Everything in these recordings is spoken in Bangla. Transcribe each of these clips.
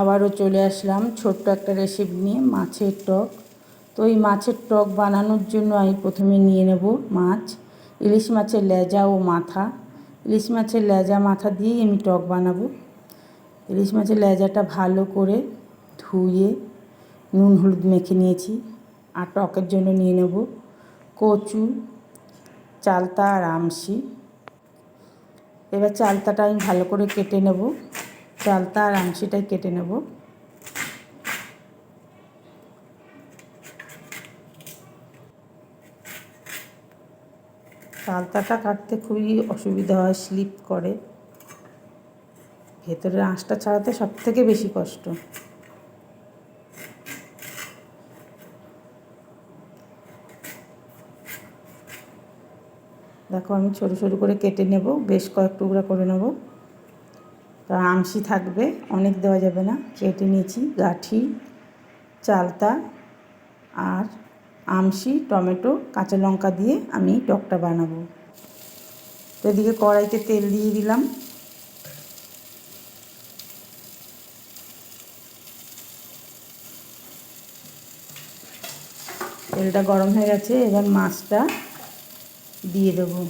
আবারও চলে আসলাম ছোট্ট একটা রেসিপি নিয়ে, মাছের টক। তো এই মাছের টক বানানোর জন্য আমি প্রথমে নিয়ে নেব মাছ, ইলিশ মাছের লেজা ও মাথা। ইলিশ মাছের লেজা, মাথা দিয়েই আমি টক বানাবো। ইলিশ মাছের লেজাটা ভালো করে ধুয়ে নুন হলুদ মেখে নিয়েছি আর টকের জন্য নিয়ে নেব কচু, চালতা আর আমশি এবার চালতাটা আমি ভালো করে কেটে নেব। চালতা আর আংশিটাই কেটে নেব। চালতাটা কাটতে খুবই অসুবিধা হয় স্লিপ করে। ভেতরের আঁশটা ছাড়াতে সব থেকে বেশি কষ্ট। দেখো আমি ছোটো ছোটো করে কেটে নেব, বেশ কয়েক টুকরা করে নেব। তা আমসি থাকবে, অনেক দেওয়া যাবে না। কেটে নিয়েছি, গাঠি, চালতা আর আমসি, টমেটো, কাঁচা লঙ্কা দিয়ে আমি টকটা বানাবো। তো এদিকে কড়াইতে তেল দিয়ে দিলাম। তেলটা গরম হয়ে গেছে, এবার মাছটা দিয়ে দেবো।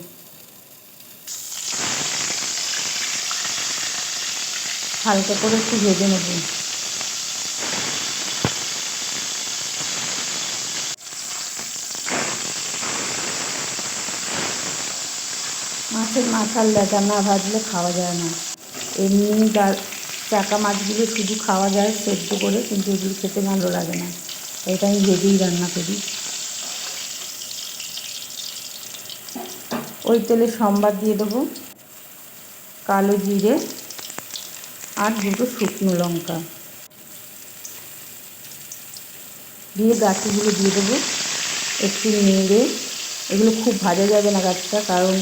হালকা করে একটু ভেজে নেব। মাছের মাথার লেজা না ভাজলে খাওয়া যায় না। এমনি চাকা মাছগুলো শুধু খাওয়া যায় সেদ্ধ করে, কিন্তু এগুলো খেতে ভালো লাগে না। এটা আমি ভেজেই রান্না করি। ওই তেলে সম্বাদ দিয়ে দেবো। কালো জিরে আর দুটো শুকনো লঙ্কা। দিয়ে গাছগুলো দিয়ে দেবো। একটু নেড়ে, এগুলো খুব ভাজা যাবে না গাছটা, কারণ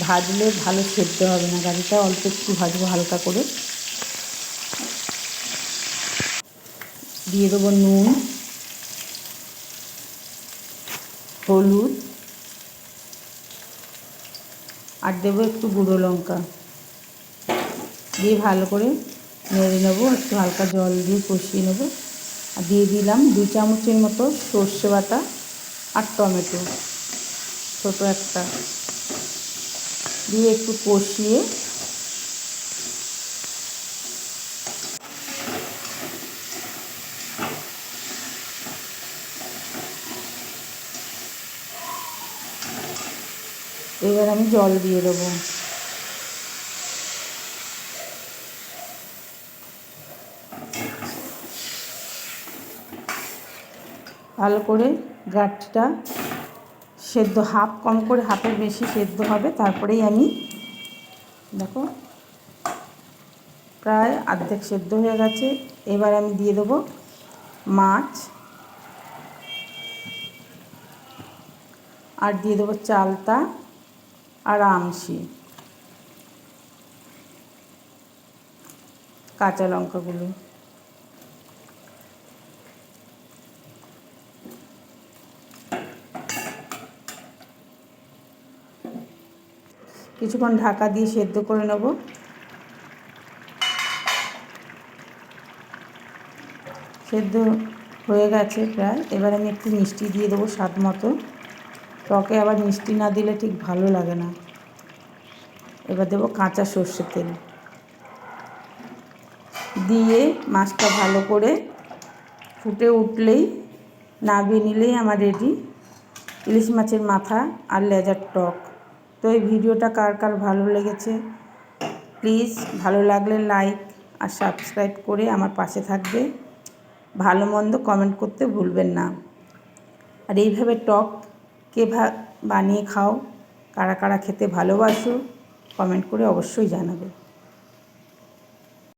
ভাজলে ভালো সেদ্ধ হবে না। গাড়িটা অল্প একটু ভাজবো হালকা করে। দিয়ে দেবো নুন, হলুদ, আর দেবো একটু গুঁড়ো লঙ্কা। দিয়ে ভালো করে নেড়ে নেব, একটু হালকা জল দিয়ে কষিয়ে নেব। আর দিয়ে দিলাম দু চামচের মতো সর্ষে বাটা আর টমেটো। ছোটো একটা। দিয়ে একটু কষিয়ে এবার আমি জল দিয়ে দেবো। ভালো করে গাঠটা সেদ্ধ, হাফ, কম করে হাফের বেশি সেদ্ধ হবে। তারপরেই আমি দেখো, প্রায় অর্ধেক সেদ্ধ হয়ে গেছে। এবার আমি দিয়ে দেবো মাছ। আর দিয়ে দেবো চালতা আর আমশি। কাঁচা লঙ্কাগুলো। কিছুক্ষণ ঢাকা দিয়ে সেদ্ধ করে নেব। সেদ্ধ হয়ে গেছে প্রায়। এবার আমি একটু মিষ্টি দিয়ে দেবো স্বাদ মতো। টকে আবার মিষ্টি না দিলে ঠিক ভালো লাগে না। এবার দেবো কাঁচা সর্ষের তেল। দিয়ে মাছটা ভালো করে ফুটে উঠলেই নাবিয়ে নিলেই আমার রেডি ইলিশ মাছের মাথা আর লেজার টক। তো এই ভিডিওটা কার কার ভালো লেগেছে? প্লিজ ভালো লাগলে লাইক আর সাবস্ক্রাইব করে আমার পাশে থাকবে। ভালো মন্দ কমেন্ট করতে ভুলবেন না। আর এইভাবে টক কে বানিয়ে খাও, কারা কারা খেতে ভালোবাসো, কমেন্ট করে অবশ্যই জানাবে।